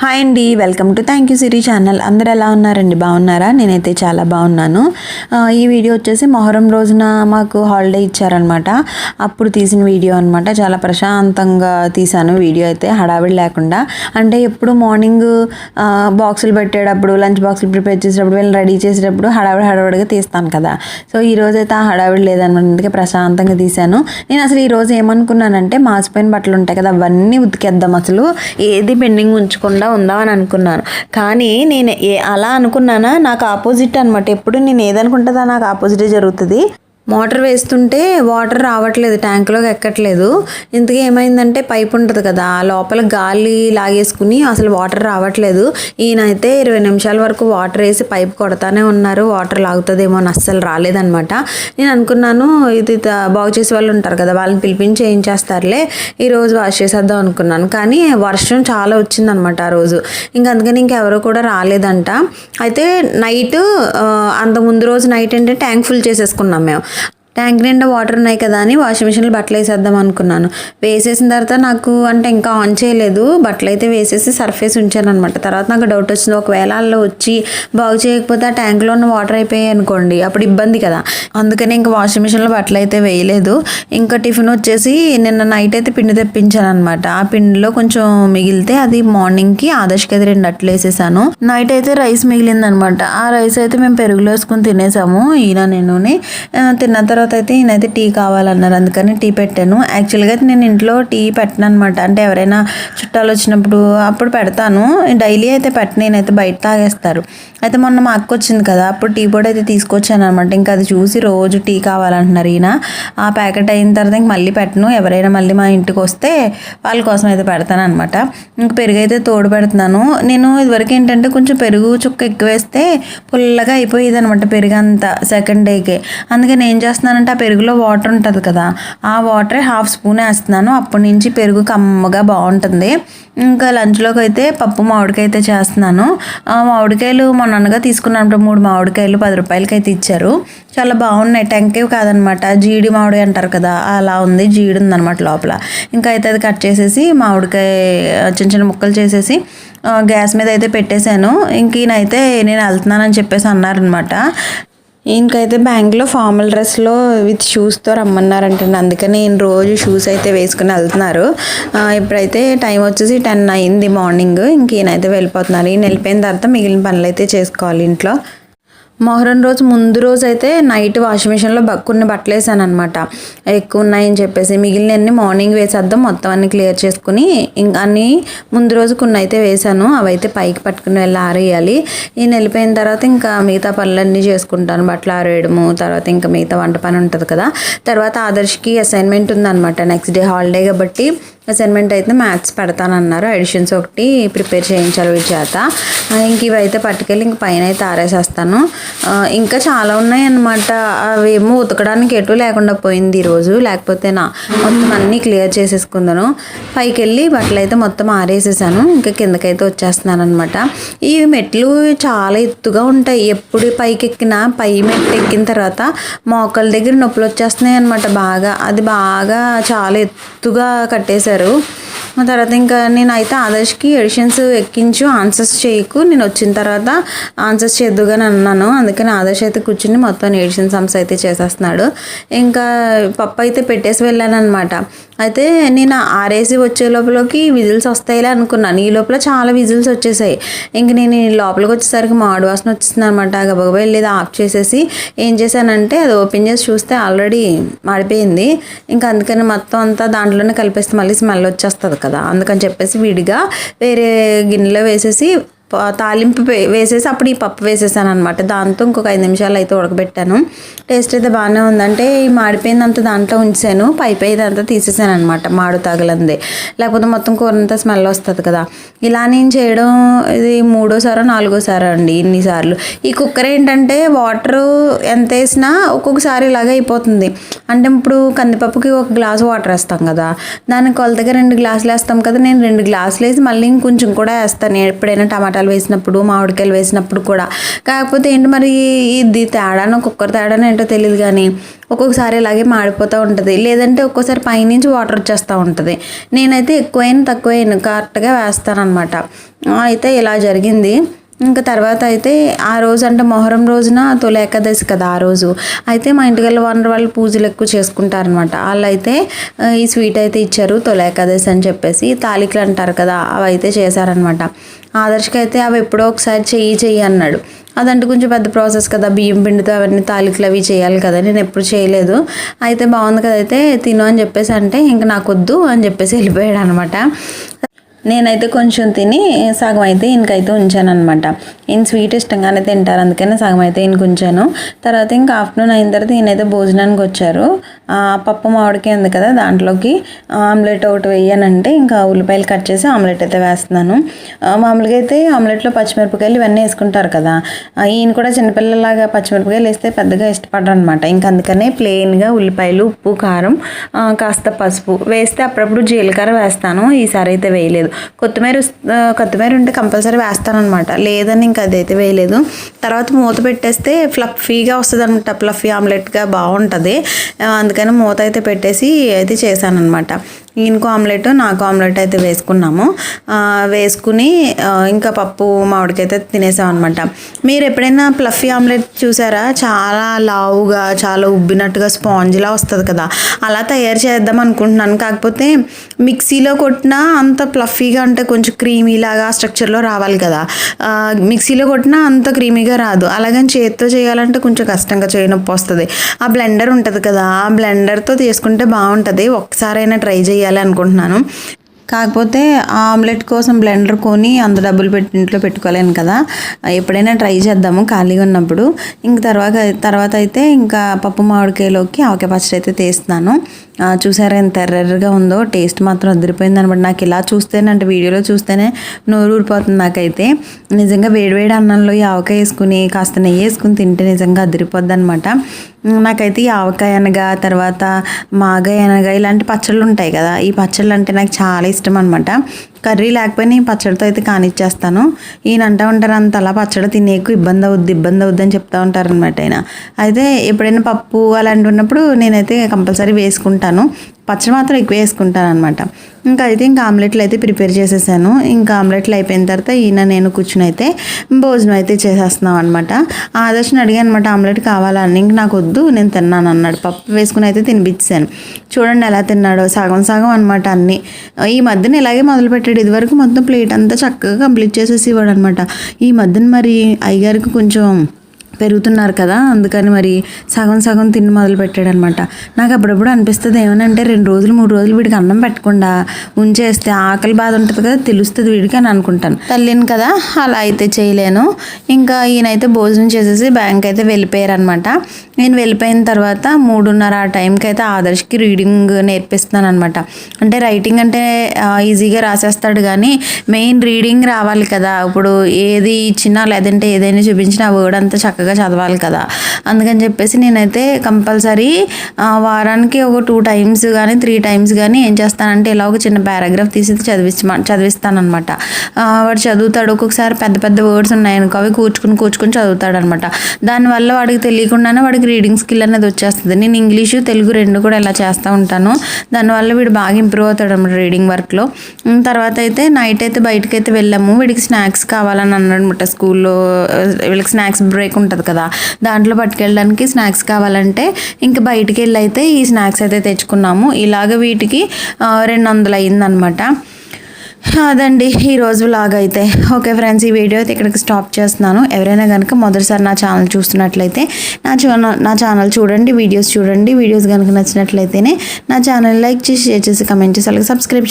Hi అండి welcome to thank you Siri channel అందరు ఎలా ఉన్నారండి? బాగున్నారా? నేనైతే చాలా బాగున్నాను. ఈ వీడియో వచ్చేసి మొహరం రోజున మాకు హాలిడే ఇచ్చారనమాట అప్పుడు తీసిన వీడియో అనమాట చాలా ప్రశాంతంగా తీసాను వీడియో అయితే హడావిడి లేకుండా. అంటే ఎప్పుడు మార్నింగ్ బాక్సులు పెట్టేటప్పుడు లంచ్ బాక్సులు ప్రిపేర్ చేసేటప్పుడు వీళ్ళని రెడీ చేసేటప్పుడు హడావిడి హడావిడిగా తీస్తాను కదా. సో ఈ రోజైతే అయితే ఆ హడావిడి లేదనమాట అందుకే ప్రశాంతంగా తీశాను. నేను అసలు ఈరోజు ఏమనుకున్నానంటే మాసిపోయిన బట్టలు ఉంటాయి కదా అవన్నీ ఉతికేద్దాం అసలు. ఏది పెండింగ్ ఉంచకుండా ఉందాం అని అనుకున్నాను కానీ నేను ఏ అలా అనుకున్నానా? నాకు ఆపోజిట్ అనమాట ఎప్పుడు నేను ఏదనుకుంటుందా నాకు ఆపోజిటే జరుగుతుంది. మోటార్ వేస్తుంటే వాటర్ రావట్లేదు ట్యాంక్లోకి ఎక్కట్లేదు. ఇంతకీ ఏమైందంటే పైప్ ఉంటుంది కదా లోపల గాలి లాగేసుకుని అసలు వాటర్ రావట్లేదు. ఈయనైతే ఇరవై నిమిషాల వరకు వాటర్ వేసి పైప్ కొడతానే ఉన్నారు వాటర్ లాగుతుందేమో అని అస్సలు రాలేదనమాట నేను అనుకున్నాను ఇది త- బాగు చేసే వాళ్ళు ఉంటారు కదా వాళ్ళని పిలిపించి ఏం చేస్తారులే ఈరోజు వాష్ చేసేద్దాం అనుకున్నాను. కానీ వర్షం చాలా వచ్చిందనమాట ఆ రోజు. ఇంకా అందుకని ఇంకెవరు కూడా రాలేదంట. అయితే నైట్ అంత ముందు రోజు నైట్ అంటే ట్యాంక్ ఫుల్ చేసేసుకున్నాం మేము. ట్యాంక్ నిండా వాటర్ ఉన్నాయి కదా అని వాషింగ్ మిషన్లో బట్టలు వేసేద్దాం అనుకున్నాను. వేసేసిన తర్వాత నాకు అంటే ఇంకా ఆన్ చేయలేదు. బట్టలు అయితే వేసేసి సర్ఫేస్ ఉంచాను అనమాట తర్వాత నాకు డౌట్ వచ్చింది. ఒకవేళ వాళ్ళు వచ్చి బాగు చేయకపోతే ఆ ట్యాంక్లో ఉన్న వాటర్ అయిపోయాయి అనుకోండి. అప్పుడు ఇబ్బంది కదా. అందుకని ఇంకా వాషింగ్ మిషన్లో బట్టలు అయితే వేయలేదు. ఇంకా టిఫిన్ వచ్చేసి నిన్న నైట్ అయితే పిండి తెప్పించాను అనమాట ఆ పిండిలో కొంచెం మిగిలితే అది మార్నింగ్కి ఆదర్శకి అయితే రెండు అట్లు వేసేసాను. నైట్ అయితే రైస్ మిగిలిందనమాట ఆ రైస్ అయితే మేము పెరుగులో వేసుకుని తినేసాము. ఈయన నేను తిన్న తర్వాత అయితే ఈయనైతే టీ కావాలన్నారు. అందుకని టీ పెట్టాను. యాక్చువల్గా అయితే నేను ఇంట్లో టీ పెట్టను అనమాట అంటే ఎవరైనా చుట్టాలు వచ్చినప్పుడు అప్పుడు పెడతాను. డైలీ అయితే పెట్టను. నేనైతే బయట తాగేస్తారు. అయితే మొన్న మా అక్క వచ్చింది కదా అప్పుడు టీ పొడి అయితే తీసుకొచ్చాను అనమాట ఇంకా అది చూసి రోజు టీ కావాలంటున్నారు ఈయన. ఆ ప్యాకెట్ అయిన తర్వాత ఇంక మళ్ళీ పెట్టను. ఎవరైనా మళ్ళీ మా ఇంటికి వస్తే వాళ్ళ కోసం అయితే పెడతాను అనమాట ఇంక పెరుగు అయితే తోడు పెడుతున్నాను. నేను ఇదివరకు ఏంటంటే కొంచెం పెరుగు చుక్క ఎక్కువ వేస్తే పుల్లగా అయిపోయేది అనమాట పెరుగు అంతా సెకండ్ డేకే. అందుకని ఏం అంటే ఆ పెరుగులో వాటర్ ఉంటుంది కదా ఆ వాటరే హాఫ్ స్పూన్ వేస్తున్నాను. అప్పటి నుంచి పెరుగు కమ్మగా బాగుంటుంది. ఇంకా లంచ్లోకి అయితే పప్పు మామిడికాయ అయితే చేస్తున్నాను. ఆ మామిడికాయలు మొన్న అనగా తీసుకున్నప్పుడు మూడు మామిడికాయలు పది రూపాయలకి అయితే ఇచ్చారు. చాలా బాగున్నాయి. టెంకాయ కాదనమాట. జీడి మామిడి అంటారు కదా అలా ఉంది. జీడి ఉందన్నమాట లోపల. ఇంకా అయితే అది కట్ చేసేసి మామిడికాయ చిన్న చిన్న ముక్కలు చేసేసి గ్యాస్ మీద అయితే పెట్టేశాను. ఇంక ఈయనైతే నేను వెళ్తున్నానని చెప్పేసి అన్నారనమాట. ఈయనకైతే బ్యాంక్లో ఫార్మల్ డ్రెస్లో విత్ షూస్తో రమ్మన్నారంటండి అందుకని ఈయన రోజు షూస్ అయితే వేసుకుని వెళ్తున్నారు. ఇప్పుడైతే టైం వచ్చేసి టెన్ అయింది మార్నింగ్. ఇంక ఈయనైతే వెళ్ళిపోతున్నారు. ఈయన వెళ్ళిపోయిన తర్వాత మిగిలిన పనులు అయితే చేసుకోవాలి ఇంట్లో. మొహరం రోజు ముందు రోజు అయితే నైట్ వాషింగ్ మిషన్లో బ- కొన్ని బట్టలు వేసాను అనమాట ఎక్కువ ఉన్నాయని చెప్పేసి మిగిలినన్ని మార్నింగ్ వేసేద్దాం మొత్తం అన్ని క్లియర్ చేసుకుని ఇంకా అన్ని ముందు రోజు కొన్ని అయితే వేసాను. అవైతే పైకి పట్టుకుని వెళ్ళి ఆరేయాలి. నేను వెళ్ళిపోయిన తర్వాత ఇంకా మిగతా పనులన్నీ చేసుకుంటాను. బట్టలు ఆరేయడము తర్వాత ఇంకా మిగతా వంట పని ఉంటుంది కదా. తర్వాత ఆదర్శ్కి అసైన్మెంట్ ఉందన్నమాట. నెక్స్ట్ డే హాలిడే కాబట్టి అసైన్మెంట్ అయితే మ్యాథ్స్ పెడతానన్నారు. ఎడిషన్స్ ఒకటి ప్రిపేర్ చేయించాలి వీటి చేత ఇంక ఇవైతే పట్టుకెళ్ళి ఇంక పైన అయితే ఆరేసేస్తాను. ఇంకా చాలా ఉన్నాయన్నమాట. అవేమో ఉతకడానికి ఎటు లేకుండా పోయింది ఈరోజు. లేకపోతే నా మొత్తం అన్నీ క్లియర్ చేసేసుకుందాను. పైకి వెళ్ళి బట్టలు అయితే మొత్తం ఆరేసేసాను. ఇంకా కిందకైతే వచ్చేస్తున్నాను అనమాట ఈ మెట్లు చాలా ఎత్తుగా ఉంటాయి. ఎప్పుడు పైకి ఎక్కినా పై మెట్లు ఎక్కిన తర్వాత మోకాళ్ళ దగ్గర నొప్పులు వచ్చేస్తున్నాయి అనమాట బాగా. అది బాగా చాలా ఎత్తుగా కట్టేశారు. అందరూ ఆ తర్వాత ఇంకా నేను అయితే ఆదర్శ్కి ఎడిషన్స్ ఎక్కించు ఆన్సర్స్ చేయకు. నేను వచ్చిన తర్వాత ఆన్సర్స్ చేద్దుగాని అన్నాను. అందుకని ఆదర్శ్ అయితే కూర్చుని మొత్తం ఎడిషన్ సమ్స్ అయితే చేసేస్తున్నాడు. ఇంకా పప్పు అయితే పెట్టేసి వెళ్ళాను అనమాట అయితే నేను ఆరేసి వచ్చే లోపలకి విజిల్స్ వస్తాయిలే అనుకున్నాను ఈ లోపల చాలా విజిల్స్ వచ్చేసాయి. ఇంక నేను లోపలికి వచ్చేసరికి మాడు వాసన వచ్చేసింది అనమాట గబగబా వెళ్ళేది ఆఫ్ చేసేసి ఏం చేశానంటే అది ఓపెన్ చేసి చూస్తే ఆల్రెడీ మాడిపోయింది. ఇంకా అందుకని మొత్తం అంతా దాంట్లోనే కలిపేస్తే మళ్ళీ స్మెల్ వచ్చేస్తుంది. కదా. అందుకని చెప్పేసి విడిగా వేరే గిన్నెలో వేసేసి తాలింపు వేసేసి అప్పుడు ఈ పప్పు వేసేసాను అనమాట దాంతో ఇంకొక ఐదు నిమిషాలు అయితే ఉడకబెట్టాను. టేస్ట్ అయితే బాగానే ఉందంటే ఈ మాడిపోయిందంతా దాంట్లో ఉంచాను. పై పై ఇదంతా తీసేసాను అనమాట మాడు తగలంది. లేకపోతే మొత్తం కూర అంతా స్మెల్ వస్తుంది కదా. ఇలా నేను చేయడం ఇది మూడోసారో నాలుగోసారో అండి ఇన్నిసార్లు. ఈ కుక్కర్ ఏంటంటే వాటర్ ఎంత వేసినా ఒక్కొక్కసారి ఇలాగే అయిపోతుంది. అంటే ఇప్పుడు కందిపప్పుకి ఒక గ్లాస్ వాటర్ వేస్తాం కదా. దానికి కొలతగా రెండు గ్లాసులు వేస్తాం కదా. నేను రెండు గ్లాసులు వేసి మళ్ళీ ఇంకొంచెం కూడా వేస్తాను. ఎప్పుడైనా టమాటా టమాటాలు వేసినప్పుడు మామిడికాయలు వేసినప్పుడు కూడా. కాకపోతే ఏంటి మరి ఇది తేడాను కుక్కర్ తేడాను ఏంటో తెలియదు కానీ ఒక్కొక్కసారి ఇలాగే మాడిపోతూ ఉంటుంది. లేదంటే ఒక్కోసారి పైనుంచి వాటర్ వచ్చేస్తూ ఉంటుంది. నేనైతే ఎక్కువైనా తక్కువైన కరెక్ట్గా వేస్తానమాట అయితే ఇలా జరిగింది. ఇంకా తర్వాత అయితే ఆ రోజు అంటే మొహరం రోజున తొలి ఏకాదశి కదా ఆ రోజు. అయితే మా ఇంటికి వెళ్ళి వనరు వాళ్ళు పూజలు ఎక్కువ చేసుకుంటారనమాట వాళ్ళు అయితే ఈ స్వీట్ అయితే ఇచ్చారు తొలి ఏకాదశి అని చెప్పేసి. తాలికలు అంటారు కదా అవి అయితే చేశారనమాట ఆదర్శకి అయితే అవి ఎప్పుడో ఒకసారి చెయ్యి చెయ్యి అన్నాడు. అదంటే కొంచెం పెద్ద ప్రాసెస్ కదా బియ్యం పిండితో అవన్నీ తాలికలు అవి చేయాలి కదా నేను ఎప్పుడు చేయలేదు. అయితే బాగుంది కదా అయితే తిను అని చెప్పేసి అంటే ఇంకా నాకు వద్దు అని చెప్పేసి వెళ్ళిపోయాడు అనమాట నేనైతే కొంచెం తిని సగం అయితే ఇంకైతే ఉంచాను అనమాట ఈయన స్వీట్ ఇష్టంగానే తింటారు అందుకనే సగం అయితే ఈయనకు ఉంచాను. తర్వాత ఇంకా ఆఫ్టర్నూన్ అయిన తర్వాత ఈయనైతే భోజనానికి వచ్చారు. పప్పు మామిడికాయ ఉంది కదా దాంట్లోకి ఆమ్లెట్ ఒకటి వేయనంటే ఇంకా ఉల్లిపాయలు కట్ చేసి ఆమ్లెట్ అయితే వేస్తున్నాను. మామూలుగా అయితే ఆమ్లెట్లో పచ్చిమిరపకాయలు ఇవన్నీ వేసుకుంటారు కదా ఈయన కూడా చిన్నపిల్లలాగా పచ్చిమిరపకాయలు వేస్తే పెద్దగా ఇష్టపడరు అనమాట ఇంకా అందుకనే ప్లెయిన్గా ఉల్లిపాయలు ఉప్పు కారం కాస్త పసుపు వేస్తే అప్పుడప్పుడు జీలకర్ర వేస్తాను. ఈసారి అయితే వేయలేదు. కొత్తిమీర కొత్తిమీర ఉంటే కంపల్సరీ వేస్తాను అనమాట లేదని ఇంకా అదైతే వేయలేదు. తర్వాత మూత పెట్టేస్తే ఫ్లఫీగా వస్తుంది అనమాట ఫ్లఫీ ఆమ్లెట్గా బాగుంటుంది అందుకని మూత అయితే పెట్టేసి అయితే చేశాను ఇంకో ఆమ్లెట్ నాకు ఆమ్లెట్ అయితే వేసుకున్నాము. వేసుకుని ఇంకా పప్పు మామిడికైతే తినేసాం అనమాట మీరు ఎప్పుడైనా ప్లఫీ ఆమ్లెట్ చూసారా? చాలా లావుగా చాలా ఉబ్బినట్టుగా స్పాంజ్లా వస్తుంది కదా. అలా తయారు చేద్దాం అనుకుంటున్నాను. కాకపోతే మిక్సీలో కొట్టినా అంత ప్లఫీగా అంటే కొంచెం క్రీమీలాగా స్ట్రక్చర్లో రావాలి కదా. మిక్సీలో కొట్టినా అంత క్రీమీగా రాదు. అలాగని చేతితో చేయాలంటే కొంచెం కష్టంగా చేయనొప్పి వస్తుంది. ఆ బ్లెండర్ ఉంటుంది కదా ఆ బ్లెండర్తో తీసుకుంటే బాగుంటుంది. ఒక్కసారైనా ట్రై చేయాలి. అనుకుంటున్నాను కాకపోతే ఆ ఆమ్లెట్ కోసం బ్లెండర్ కొని అంత డబ్బులు పెట్టి ఇంట్లో పెట్టుకోలేను కదా. ఎప్పుడైనా ట్రై చేద్దాము ఖాళీగా ఉన్నప్పుడు. ఇంక తర్వాత తర్వాత అయితే ఇంకా పప్పు మామిడికాయలోకి ఆవకాయ పచ్చడి అయితే తీస్తున్నాను. చూసారా ఎంత ఎర్రగా ఉందో? టేస్ట్ మాత్రం అదిరిపోయింది అనమాట. నాకు ఇలా చూస్తేనే అంటే వీడియోలో చూస్తేనే నోరు ఊరిపోతుంది నాకైతే. నిజంగా వేడివేడి అన్నంలో ఈ ఆవకాయ వేసుకుని కాస్త నెయ్యి వేసుకుని తింటే నిజంగా అదిరిపోద్ది అనమాట. నాకైతే ఈ ఆవకాయ అనగా తర్వాత మాగాయ అనగా ఇలాంటి పచ్చళ్ళు ఉంటాయి కదా. ఈ పచ్చళ్ళు అంటే నాకు చాలా ఇష్టం అనమాట కర్రీ లేకపోయినా ఈ పచ్చడితో అయితే కానిచ్చేస్తాను. ఈయన అంటూ ఉంటారు అంత అలా పచ్చడి తినేకు ఇబ్బంది అవుద్ది ఇబ్బంది అవుద్ది అని చెప్తా ఉంటారు అనమాట ఆయన. అయితే ఎప్పుడైనా పప్పు అలాంటి ఉన్నప్పుడు నేనైతే కంపల్సరీ వేసుకుంటాను. పచ్చడి మాత్రం ఎక్కువ వేసుకుంటాను అనమాట ఇంకా అయితే ఇంకా ఆమ్లెట్లు అయితే ప్రిపేర్ చేసేసాను. ఇంకా ఆమ్లెట్లు అయిపోయిన తర్వాత ఈయన నేను కూర్చుని అయితే భోజనం అయితే చేసేస్తున్నాం అనమాట ఆదర్శని అడిగాను అనమాట ఆమ్లెట్ కావాలని ఇంక నాకు వద్దు నేను తిన్నాను అన్నాడు. పప్పు వేసుకుని అయితే తినిపించాను చూడండి ఎలా తిన్నాడో. సగం సగం అనమాట అన్నీ. ఈ మధ్యన ఇలాగే మొదలు పెట్టాడు ఇదివరకు మొత్తం ప్లేట్ అంతా చక్కగా కంప్లీట్ చేసేసి ఇవ్వడు అనమాట ఈ మధ్యన మరి అయ్యగారికి కొంచెం పెరుగుతున్నారు కదా అందుకని మరి సగం సగం తిని మొదలు పెట్టాడనమాట నాకు అప్పుడప్పుడు అనిపిస్తుంది ఏమనంటే రెండు రోజులు మూడు రోజులు వీడికి అన్నం పెట్టకుండా ఉంచేస్తే ఆకలి బాధ ఉంటుంది కదా తెలుస్తుంది వీడికి అని అనుకుంటాను. తల్లిని కదా అలా అయితే చేయలేను. ఇంకా ఈయనైతే భోజనం చేసేసి బ్యాంక్ అయితే వెళ్ళిపోయారు అనమాట నేను వెళ్ళిపోయిన తర్వాత మూడున్నర ఆ టైంకి అయితే ఆదర్శ్కి రీడింగ్ నేర్పిస్తున్నాను అనమాట అంటే రైటింగ్ అంటే ఈజీగా రాసేస్తాడు కానీ మెయిన్ రీడింగ్ రావాలి కదా. ఇప్పుడు ఏది ఇచ్చినా లేదంటే ఏదైనా చూపించినా ఆ వర్డ్ అంతా చక్కగా చదవాలి కదా. అందుకని చెప్పేసి నేనైతే కంపల్సరీ వారానికి ఒక టూ టైమ్స్ కానీ త్రీ టైమ్స్ కానీ ఏం చేస్తానంటే ఇలా ఒక చిన్న పారాగ్రాఫ్ తీసి చదివించ చదివిస్తానమాట వాడు చదువుతాడు. ఒక్కొక్కసారి పెద్ద పెద్ద వర్డ్స్ ఉన్నాయనుకో అవి కూర్చుకుని కూర్చుకుని చదువుతాడు అనమాట దానివల్ల వాడికి తెలియకుండానే వాడికి రీడింగ్ స్కిల్ అనేది వచ్చేస్తుంది. నేను ఇంగ్లీషు తెలుగు రెండు కూడా ఇలా చేస్తూ ఉంటాను. దానివల్ల వీడు బాగా ఇంప్రూవ్ అవుతాడు అనమాట రీడింగ్ వర్క్లో తర్వాత అయితే నైట్ అయితే బయటకు అయితే వెళ్ళాము. వీడికి స్నాక్స్ కావాలని అన్నాడు అనమాట స్కూల్లో వీళ్ళకి స్నాక్స్ బ్రేక్ ఉంటుంది కదా. దాంట్లో పట్టుకెళ్ళడానికి స్నాక్స్ కావాలంటే ఇంకా బయటికి వెళ్ళి అయితే ఈ స్నాక్స్ అయితే తెచ్చుకున్నాము. ఇలాగ వీటికి రెండు వందలు అయిందనమాట అదండి ఈ రోజు వ్లాగ్ అయితే. ఓకే ఫ్రెండ్స్ ఈ వీడియో అయితే ఇక్కడికి స్టాప్ చేస్తున్నాను. ఎవరైనా కనుక మొదటిసారి నా ఛానల్ చూస్తున్నట్లయితే నా ఛానల్ నా ఛానల్ చూడండి వీడియోస్ చూడండి. వీడియోస్ కనుక నచ్చినట్లయితేనే నా ఛానల్ లైక్ చేసి షేర్ చేసి కమెంట్ చేసి అలాగే సబ్స్క్రైబ్